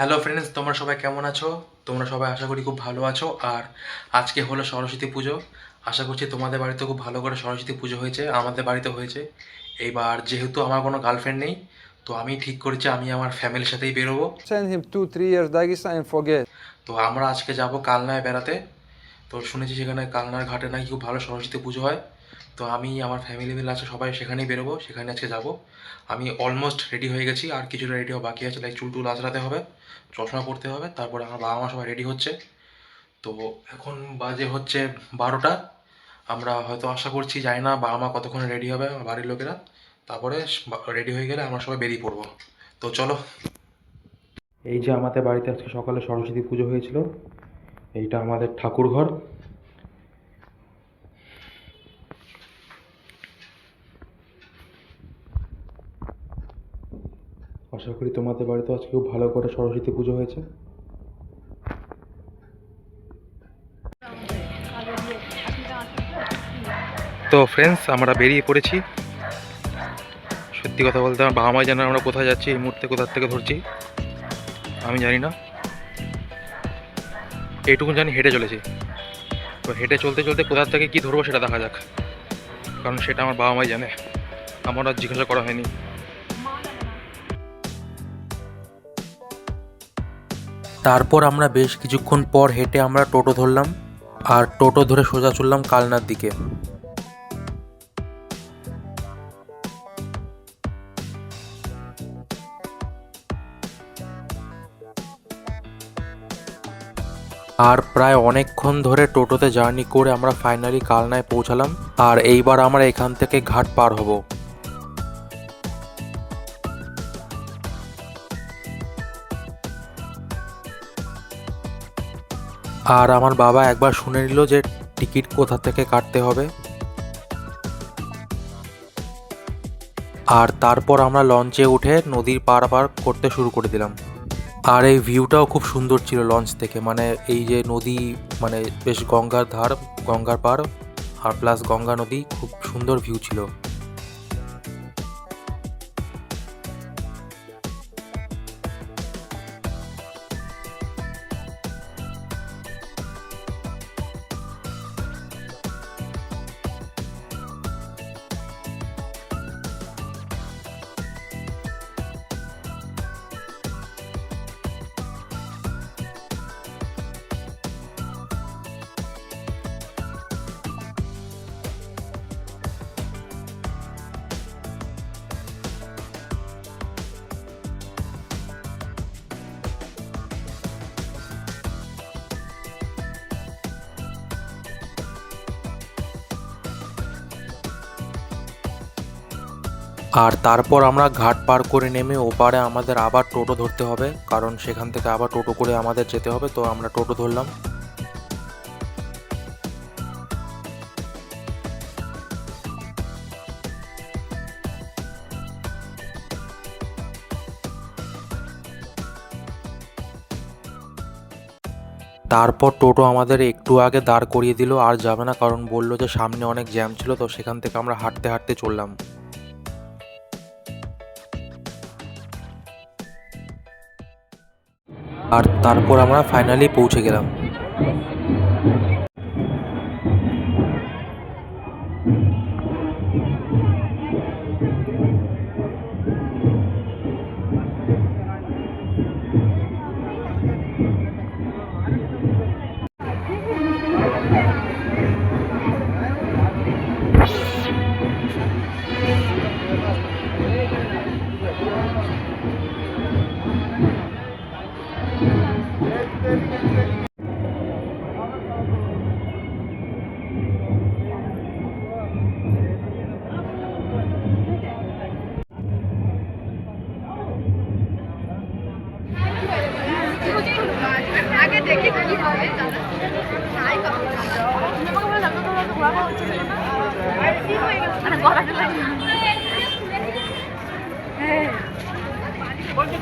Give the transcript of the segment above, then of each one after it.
Hello friends তোমরা সবাই কেমন আছো? তোমরা সবাই আশা করি খুব ভালো আছো। আর আজকে হলো সরস্বতী পুজো। আশা করছি তোমাদের বাড়িতে খুব ভালো করে সরস্বতী পুজো হয়েছে আমাদের বাড়িতে হয়েছে। এইবার যেহেতু আমার কোনো গার্লফ্রেন্ড নেই তো আমি ঠিক করেছি আমি আমার ফ্যামিলির সাথেই বেরোবো. তো আমরা আজকে যাব কালনায় বেড়াতে। তো শুনেছি সেখানে কালনার ঘাটে নাকি খুব ভালো সরস্বতী পুজো হয়। তো আমি আমার ফ্যামিলি মিলে আছে সবাই সেখানেই বেরোবো, সেখানে আজকে যাব। আমি অলমোস্ট রেডি হয়ে গেছি, আর কিছুটা রেডি হওয়া বাকি আছে লাইক চুল টুল আঁচড়াতে হবে, চশমা পরতে হবে, তারপরে আমার বাবা মা সবাই রেডি হচ্ছে। তো এখন বাজে হচ্ছে বারোটা, আমরা হয়তো আশা করছি যাই না বাবা মা কতক্ষণে রেডি হবে আমার বাড়ির লোকেরা। তারপরে রেডি হয়ে গেলে আমরা সবাই বেরিয়ে পড়ব। তো চলো। এই যে আমাদের বাড়িতে আজকে সকালে সরস্বতী পুজো হয়েছিল, এইটা আমাদের ঠাকুর ঘর আশা করি তোমাদের বাড়িতে আজকে খুব ভালো করে সরস্বতী পুজো হয়েছে। তো ফ্রেন্ডস আমরা বেরিয়ে পড়েছি। সত্যি কথা বলতে আমার বাবা মাই জানে আমরা কোথায় যাচ্ছি, এই মুহূর্তে কোথার থেকে ধরছি। আমি জানি না। এইটুকু জানি হেঁটে চলেছি। তো হেঁটে চলতে চলতে কোথার থেকে কী ধরবো সেটা দেখা যাক। কারণ সেটা আমার বাবা মাই জানে। আমার আর জিজ্ঞাসা করা হয়নি। তারপর আমরা বেশ কিছুক্ষণ পর হেঁটে আমরা টোটো ধরলাম আর টোটো ধরে সোজা চললাম কালনার দিকে। আর প্রায় অনেকক্ষণ ধরে টোটোতে জার্নি করে আমরা ফাইনালি কালনায় পৌঁছালাম আর এইবার আমরা এখান থেকে ঘাট পার হব। আর আমার বাবা একবার শুনে নিল যে টিকিট কোথা থেকে কাটতে হবে। আর তারপর আমরা লঞ্চে উঠে নদীর পার পার করতে শুরু করে দিলাম। আর এই ভিউটাও খুব সুন্দর ছিল লঞ্চ থেকে। মানে এই যে নদী মানে বেশ গঙ্গার ধার, গঙ্গার পার, আর প্লাস গঙ্গা নদী, খুব সুন্দর ভিউ ছিল। আর তারপর আমরা ঘাট পার করে নেমে ওপারে আমাদের আবার টোটো ধরতে হবে, কারণ সেখান থেকে আবার টোটো করে আমাদের যেতে হবে, তো আমরা টোটো ধরলাম। তারপর টোটো আমাদের একটু আগে দাঁড় করিয়ে দিল, আর যাবে না, কারণ বলল যে সামনে অনেক জ্যাম ছিল, তো সেখান থেকে আমরা হাঁটতে হাঁটতে চললাম। আর তারপর আমরা ফাইনালি পৌঁছে গেলাম।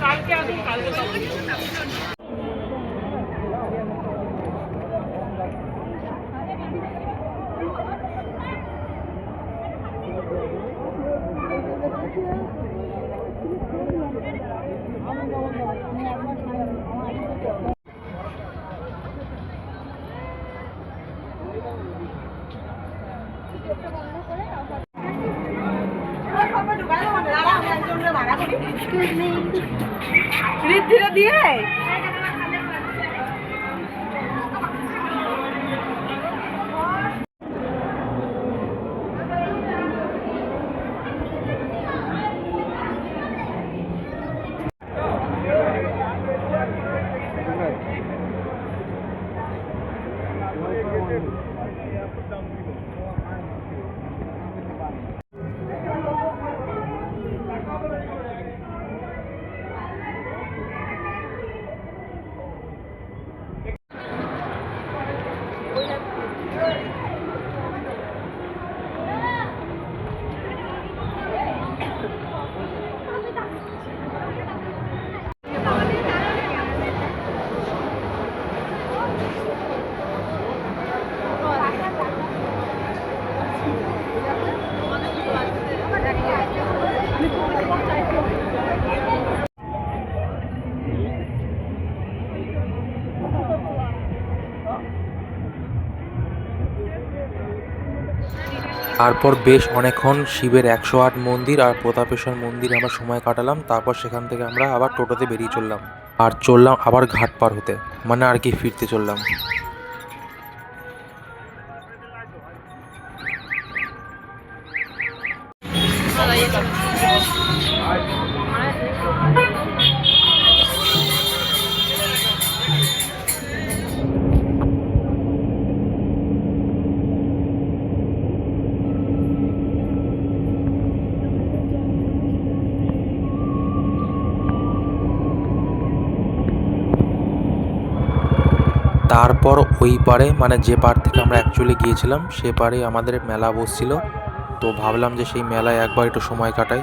কালকে আসুন কালকে ঋদ্ধিরা দিয়ে? তারপর বেশ অনেকক্ষণ শিবের একশো আট মন্দির আর প্রতাপেশ্বর মন্দিরে আমরা সময় কাটালাম, তারপর সেখান থেকে আমরা আবার টোটোতে বেরিয়ে চললাম। আর চললাম আবার ঘাট পার হতে মানে আর কি ফিরতে চললাম। তারপর ওই পারে মানে যে পার থেকে আমরা অ্যাকচুয়ালি গিয়েছিলাম, সে পারে আমাদের মেলা বসছিল। তো ভাবলাম যে সেই মেলায় একবার একটু সময় কাটাই।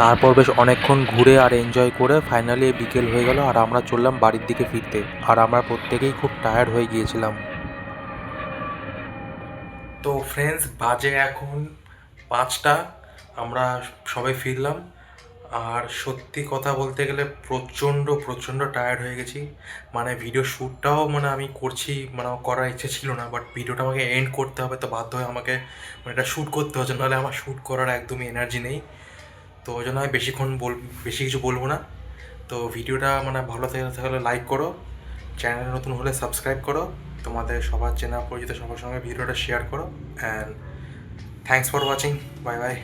তারপর বেশ অনেকক্ষণ ঘুরে আর এনজয় করে ফাইনালি বিকেল হয়ে গেল আর আমরা চললাম বাড়ির দিকে ফিরতে। আর আমরা প্রত্যেকেই খুব টায়ার্ড হয়ে গিয়েছিলাম। তো ফ্রেন্ডস বাজে এখন পাঁচটা। আমরা সবাই ফিরলাম। আর সত্যি কথা বলতে গেলে প্রচণ্ড প্রচণ্ড টায়ার্ড হয়ে গেছি। মানে ভিডিও শ্যুটটাও মানে আমি করছি মানে করার ইচ্ছে ছিল না বাট ভিডিওটা আমাকে এন্ড করতে হবে, তো বাধ্য হয়ে আমাকে মানে এটা শ্যুট করতে হচ্ছে। নাহলে আমার শ্যুট করার একদমই এনার্জি নেই। তো ওই জন্য আমি বেশিক্ষণ বল, বেশি কিছু বলব না। তো ভিডিওটা মানে ভালো থেকে থাকলে লাইক করো। চ্যানেল নতুন হলে সাবস্ক্রাইব করো। তোমাদের সবার চেনা পরিচিত সবার সঙ্গে ভিডিওটা শেয়ার করো। And thanks for watching bye bye